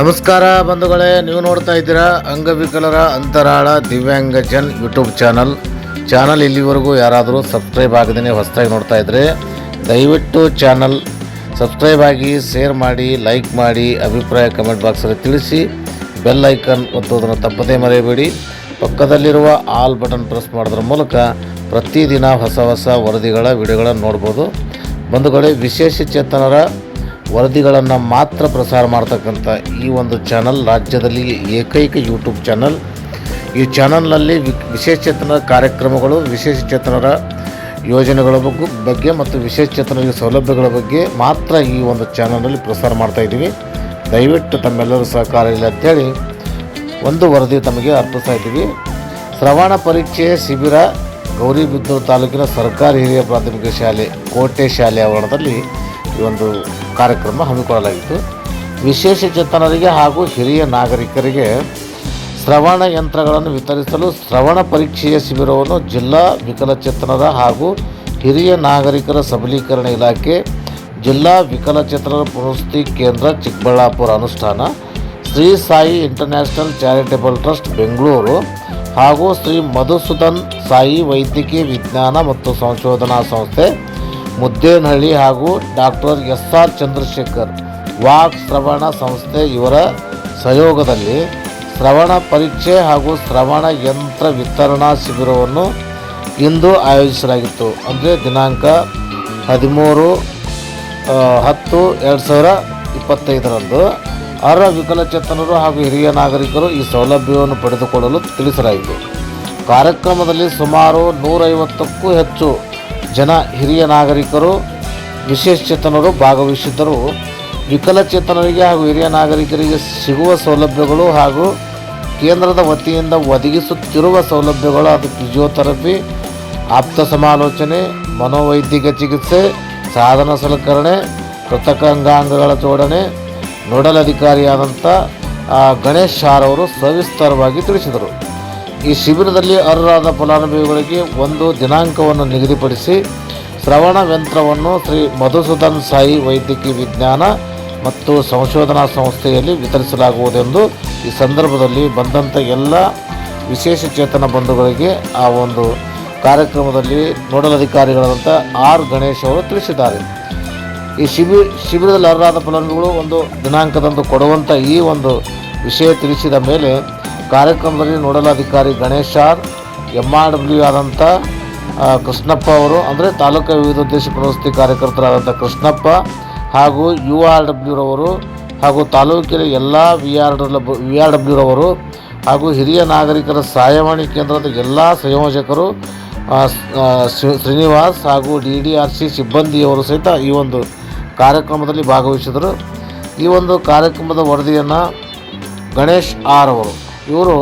ನಮಸ್ಕಾರ ಬಂಧುಗಳೇ, ನೀವು ನೋಡ್ತಾ ಇದ್ದೀರಾ ಅಂಗವಿಕಲರ ಅಂತರಾಳ ದಿವ್ಯಾಂಗ ಜನ್ ಯೂಟ್ಯೂಬ್ ಚಾನಲ್. ಚಾನಲ್ ಇಲ್ಲಿವರೆಗೂ ಯಾರಾದರೂ ಸಬ್ಸ್ಕ್ರೈಬ್ ಆಗದೇ ಹೊಸದಾಗಿ ನೋಡ್ತಾ ಇದ್ದರೆ ದಯವಿಟ್ಟು ಚಾನಲ್ ಸಬ್ಸ್ಕ್ರೈಬ್ ಆಗಿ, ಶೇರ್ ಮಾಡಿ, ಲೈಕ್ ಮಾಡಿ, ಅಭಿಪ್ರಾಯ ಕಮೆಂಟ್ ಬಾಕ್ಸಲ್ಲಿ ತಿಳಿಸಿ, ಬೆಲ್ ಐಕನ್ ಒತ್ತೋದನ್ನು ತಪ್ಪದೇ ಮರೆಯಬೇಡಿ. ಪಕ್ಕದಲ್ಲಿರುವ ಆಲ್ ಬಟನ್ ಪ್ರೆಸ್ ಮಾಡೋದ್ರ ಮೂಲಕ ಪ್ರತಿದಿನ ಹೊಸ ಹೊಸ ವರದಿಗಳ, ವಿಡಿಯೋಗಳನ್ನು ನೋಡ್ಬೋದು. ಬಂಧುಗಳೇ, ವಿಶೇಷ ಚೇತನರ ವರದಿಗಳನ್ನು ಮಾತ್ರ ಪ್ರಸಾರ ಮಾಡ್ತಕ್ಕಂಥ ಈ ಒಂದು ಚಾನಲ್ ರಾಜ್ಯದಲ್ಲಿ ಏಕೈಕ ಯೂಟ್ಯೂಬ್ ಚಾನಲ್ ಈ ಚಾನಲ್ನಲ್ಲಿ ವಿ ವಿಶೇಷಚೇತನರ ಕಾರ್ಯಕ್ರಮಗಳು ವಿಶೇಷಚೇತನರ ಯೋಜನೆಗಳ ಬಗ್ಗೆ ಬಗ್ಗೆ ಮತ್ತು ವಿಶೇಷಚೇತನರಿಗೆ ಸೌಲಭ್ಯಗಳ ಬಗ್ಗೆ ಮಾತ್ರ ಈ ಒಂದು ಚಾನಲ್ನಲ್ಲಿ ಪ್ರಸಾರ ಮಾಡ್ತಾ ಇದ್ದೀವಿ. ದಯವಿಟ್ಟು ತಮ್ಮೆಲ್ಲರೂ ಸಹಕಾರ ಇಲ್ಲ ಅಂತೇಳಿ ಒಂದು ವರದಿ ತಮಗೆ ಅರ್ಪಿಸ್ತಾ ಇದ್ದೀವಿ. ಶ್ರವಣ ಪರೀಕ್ಷೆ ಶಿಬಿರ ಗೌರಿಬಿದ್ದೂರು ತಾಲೂಕಿನ ಸರ್ಕಾರಿ ಹಿರಿಯ ಪ್ರಾಥಮಿಕ ಶಾಲೆ, ಕೋಟೆ ಶಾಲೆ ಆವರಣದಲ್ಲಿ ಈ ಒಂದು ಕಾರ್ಯಕ್ರಮ ಹಮ್ಮಿಕೊಳ್ಳಲಾಗಿತ್ತು. ವಿಶೇಷ ಚೇತನರಿಗೆ ಹಾಗೂ ಹಿರಿಯ ನಾಗರಿಕರಿಗೆ ಶ್ರವಣ ಯಂತ್ರಗಳನ್ನು ವಿತರಿಸಲು ಶ್ರವಣ ಪರೀಕ್ಷೆಯ ಶಿಬಿರವನ್ನು ಜಿಲ್ಲಾ ವಿಕಲಚೇತನರ ಹಾಗೂ ಹಿರಿಯ ನಾಗರಿಕರ ಸಬಲೀಕರಣ ಇಲಾಖೆ, ಜಿಲ್ಲಾ ವಿಕಲಚೇತನರ ಪುನಸ್ತಿ ಕೇಂದ್ರ ಚಿಕ್ಕಬಳ್ಳಾಪುರ ಅನುಷ್ಠಾನ, Shri Sai International Charitable Trust Bengaluru ಹಾಗೂ ಶ್ರೀ ಮಧುಸೂದನ್ ಸಾಯಿ ವೈದ್ಯಕೀಯ ವಿಜ್ಞಾನ ಮತ್ತು ಸಂಶೋಧನಾ ಸಂಸ್ಥೆ ಮುದ್ದೇನಹಳ್ಳಿ ಹಾಗೂ ಡಾಕ್ಟರ್ ಎಸ್ ಆರ್ ಚಂದ್ರಶೇಖರ್ ವಾಕ್ ಶ್ರವಣ ಸಂಸ್ಥೆ ಇವರ ಸಹಯೋಗದಲ್ಲಿ ಶ್ರವಣ ಪರೀಕ್ಷೆ ಹಾಗೂ ಶ್ರವಣ ಯಂತ್ರ ವಿತರಣಾ ಶಿಬಿರವನ್ನು ಇಂದು ಆಯೋಜಿಸಲಾಗಿತ್ತು. ಅಂದರೆ ದಿನಾಂಕ ಹದಿಮೂರು ಹತ್ತು ಎರಡು ಸಾವಿರ ಇಪ್ಪತ್ತೈದರಂದು ಅರ್ಹ ವಿಕಲಚೇತನರು ಹಾಗೂ ಹಿರಿಯ ನಾಗರಿಕರು ಈ ಸೌಲಭ್ಯವನ್ನು ಪಡೆದುಕೊಳ್ಳಲು ತಿಳಿಸಲಾಯಿತು. ಕಾರ್ಯಕ್ರಮದಲ್ಲಿ ಸುಮಾರು ನೂರೈವತ್ತಕ್ಕೂ ಹೆಚ್ಚು ಜನ ಹಿರಿಯ ನಾಗರಿಕರು ವಿಶೇಷಚೇತನರು ಭಾಗವಹಿಸಿದ್ದರು. ವಿಕಲಚೇತನರಿಗೆ ಹಾಗೂ ಹಿರಿಯ ನಾಗರಿಕರಿಗೆ ಸಿಗುವ ಸೌಲಭ್ಯಗಳು ಹಾಗೂ ಕೇಂದ್ರದ ವತಿಯಿಂದ ಒದಗಿಸುತ್ತಿರುವ ಸೌಲಭ್ಯಗಳು, ಅದು ಫಿಜಿಯೋಥೆರಪಿ ಆಪ್ತ ಸಮಾಲೋಚನೆ ಮನೋವೈದ್ಯಕ ಚಿಕಿತ್ಸೆ, ಸಾಧನ ಸಲಕರಣೆ, ಕೃತಕ ಅಂಗಾಂಗಗಳ ಜೋಡಣೆ, ನೋಡಲ್ ಅಧಿಕಾರಿಯಾದಂಥ ಗಣೇಶ್ ಶಾರ್ ಅವರು ಸವಿಸ್ತಾರವಾಗಿ ತಿಳಿಸಿದರು. ಈ ಶಿಬಿರದಲ್ಲಿ ಅರ್ಹರಾದ ಫಲಾನುಭವಿಗಳಿಗೆ ಒಂದು ದಿನಾಂಕವನ್ನು ನಿಗದಿಪಡಿಸಿ ಶ್ರವಣ ಯಂತ್ರವನ್ನು ಶ್ರೀ ಮಧುಸೂದನ್ ಸಾಯಿ ವೈದ್ಯಕೀಯ ವಿಜ್ಞಾನ ಮತ್ತು ಸಂಶೋಧನಾ ಸಂಸ್ಥೆಯಲ್ಲಿ ವಿತರಿಸಲಾಗುವುದೆಂದು ಈ ಸಂದರ್ಭದಲ್ಲಿ ಬಂದಂಥ ಎಲ್ಲ ವಿಶೇಷ ಚೇತನ ಬಂಧುಗಳಿಗೆ ಆ ಒಂದು ಕಾರ್ಯಕ್ರಮದಲ್ಲಿ ನೋಡಲ್ ಅಧಿಕಾರಿಗಳಾದಂಥ ಆರ್ ಗಣೇಶ್ ಅವರು ತಿಳಿಸಿದ್ದಾರೆ. ಈ ಶಿಬಿ ಶಿಬಿರದಲ್ಲಿ ಅರ್ಹರಾದ ಫಲಾನುಭವಿಗಳು ಒಂದು ದಿನಾಂಕದಂದು ಕೊಡುವಂಥ ಈ ಒಂದು ವಿಷಯ ತಿಳಿಸಿದ ಮೇಲೆ ಕಾರ್ಯಕ್ರಮದಲ್ಲಿ ನೋಡಲ್ ಅಧಿಕಾರಿ Ganesh R M R W ಆದಂಥ ಕೃಷ್ಣಪ್ಪ ಅವರು, ಅಂದರೆ ತಾಲೂಕು ವಿವಿಧೋದ್ದೇಶ ಪ್ರವೃತ್ತಿ ಕಾರ್ಯಕರ್ತರಾದಂಥ ಕೃಷ್ಣಪ್ಪ ಹಾಗೂ ಯು ಆರ್ ಡಬ್ಲ್ಯೂರವರು ಹಾಗೂ ತಾಲೂಕಿನ ಎಲ್ಲ ವಿ ಆರ್ ವಿ ಆರ್ ಡಬ್ಲ್ಯೂರವರು ಹಾಗೂ ಹಿರಿಯ ನಾಗರಿಕರ ಸಹಾಯವಾಣಿ ಕೇಂದ್ರದ ಎಲ್ಲ ಸಂಯೋಜಕರು ಶ್ರೀನಿವಾಸ್ ಹಾಗೂ ಡಿ ಡಿ ಆರ್ ಸಿ ಸಿಬ್ಬಂದಿಯವರು ಸಹಿತ ಈ ಒಂದು ಕಾರ್ಯಕ್ರಮದಲ್ಲಿ ಭಾಗವಹಿಸಿದರು. ಈ ಒಂದು ಕಾರ್ಯಕ್ರಮದ ವರದಿಯನ್ನು ಗಣೇಶ್ ಆರ್ ಅವರು ಇವರು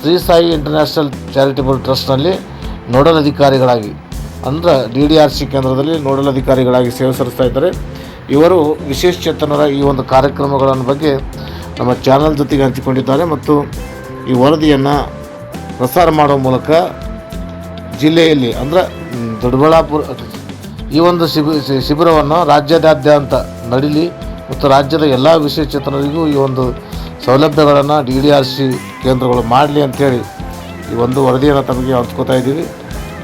ಶ್ರೀ ಸಾಯಿ ಇಂಟರ್ನ್ಯಾಷನಲ್ ಚಾರಿಟೇಬಲ್ ಟ್ರಸ್ಟ್ನಲ್ಲಿ ನೋಡಲ್ ಅಧಿಕಾರಿಗಳಾಗಿ ಅಂದರೆ ಡಿ ಡಿ ಆರ್ ಸಿ ಕೇಂದ್ರದಲ್ಲಿ ನೋಡಲ್ ಅಧಿಕಾರಿಗಳಾಗಿ ಸೇವೆ ಸಲ್ಲಿಸ್ತಾ ಇದ್ದಾರೆ. ಇವರು ವಿಶೇಷ ಚೇತನರ ಈ ಒಂದು ಕಾರ್ಯಕ್ರಮಗಳನ್ನು ಬಗ್ಗೆ ನಮ್ಮ ಚಾನಲ್ ಜೊತೆಗೆ ಹಂಚಿಕೊಂಡಿದ್ದಾರೆ ಮತ್ತು ಈ ವರದಿಯನ್ನು ಪ್ರಸಾರ ಮಾಡುವ ಮೂಲಕ ಜಿಲ್ಲೆಯಲ್ಲಿ, ಅಂದರೆ ದೊಡ್ಡಬಳ್ಳಾಪುರ, ಈ ಒಂದು ಶಿಬಿ ಶಿಬಿರವನ್ನು ರಾಜ್ಯದಾದ್ಯಂತ ನಡೀಲಿ ಮತ್ತು ರಾಜ್ಯದ ಎಲ್ಲ ವಿಶೇಷಚೇತನರಿಗೂ ಈ ಒಂದು ಸೌಲಭ್ಯಗಳನ್ನು ಡಿ ಡಿ ಆರ್ ಸಿ ಕೇಂದ್ರಗಳು ಮಾಡಲಿ ಅಂಥೇಳಿ ಈ ಒಂದು ವರದಿಯನ್ನು ತಮಗೆ ಹಂಚ್ಕೋತಾ ಇದ್ದೀವಿ.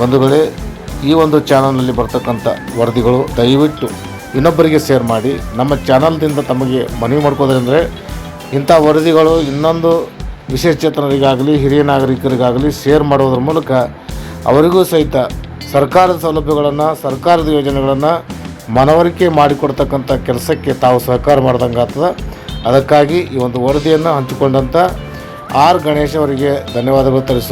ಬಂಧುಗಳೇ ಈ ಒಂದು ಚಾನಲ್ನಲ್ಲಿ ಬರ್ತಕ್ಕಂಥ ವರದಿಗಳು ದಯವಿಟ್ಟು ಇನ್ನೊಬ್ಬರಿಗೆ ಶೇರ್ ಮಾಡಿ, ನಮ್ಮ ಚಾನಲ್ದಿಂದ ತಮಗೆ ಮನವಿ ಮಾಡ್ಕೋದ್ರಂದರೆ ಇಂಥ ವರದಿಗಳು ಇನ್ನೊಂದು ವಿಶೇಷಚೇತನರಿಗಾಗಲಿ ಹಿರಿಯ ನಾಗರಿಕರಿಗಾಗಲಿ ಶೇರ್ ಮಾಡೋದ್ರ ಮೂಲಕ ಅವರಿಗೂ ಸಹಿತ ಸರ್ಕಾರದ ಸೌಲಭ್ಯಗಳನ್ನು, ಸರ್ಕಾರದ ಯೋಜನೆಗಳನ್ನು ಮನವರಿಕೆ ಮಾಡಿಕೊಡ್ತಕ್ಕಂಥ ಕೆಲಸಕ್ಕೆ ತಾವು ಸಹಕಾರ ಮಾಡ್ದಂಗೆ ಆಗ್ತದೆ ಅದಕ್ಕಾಗಿ ಈ ಒಂದು ವರದಿಯನ್ನು ಹಂಚಿಕೊಂಡಂಥ ಆರ್ ಗಣೇಶ್ ಅವರಿಗೆ ಧನ್ಯವಾದಗಳು ತಲೆ-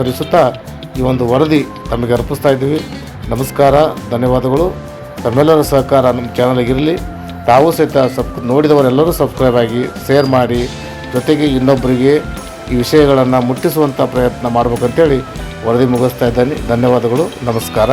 ಈ ಒಂದು ವರದಿ ತಮಗೆ ಅರ್ಪಿಸ್ತಾ ಇದ್ದೀವಿ. ನಮಸ್ಕಾರ, ಧನ್ಯವಾದಗಳು. ತಮ್ಮೆಲ್ಲರ ಸಹಕಾರ ನಮ್ಮ ಚಾನಲ್ಗಿರಲಿ. ತಾವು ಸಹಿತ ಸಬ್ ನೋಡಿದವರೆಲ್ಲರೂ ಸಬ್ಸ್ಕ್ರೈಬ್ ಆಗಿ ಶೇರ್ ಮಾಡಿ. ಜೊತೆಗೆ ಇನ್ನೊಬ್ಬರಿಗೆ ಈ ವಿಷಯಗಳನ್ನು ಮುಟ್ಟಿಸುವಂಥ ಪ್ರಯತ್ನ ಮಾಡಬೇಕಂತೇಳಿ ವರದಿ ಮುಗಿಸ್ತಾ ಇದ್ದಾನೆ. ಧನ್ಯವಾದಗಳು. ನಮಸ್ಕಾರ.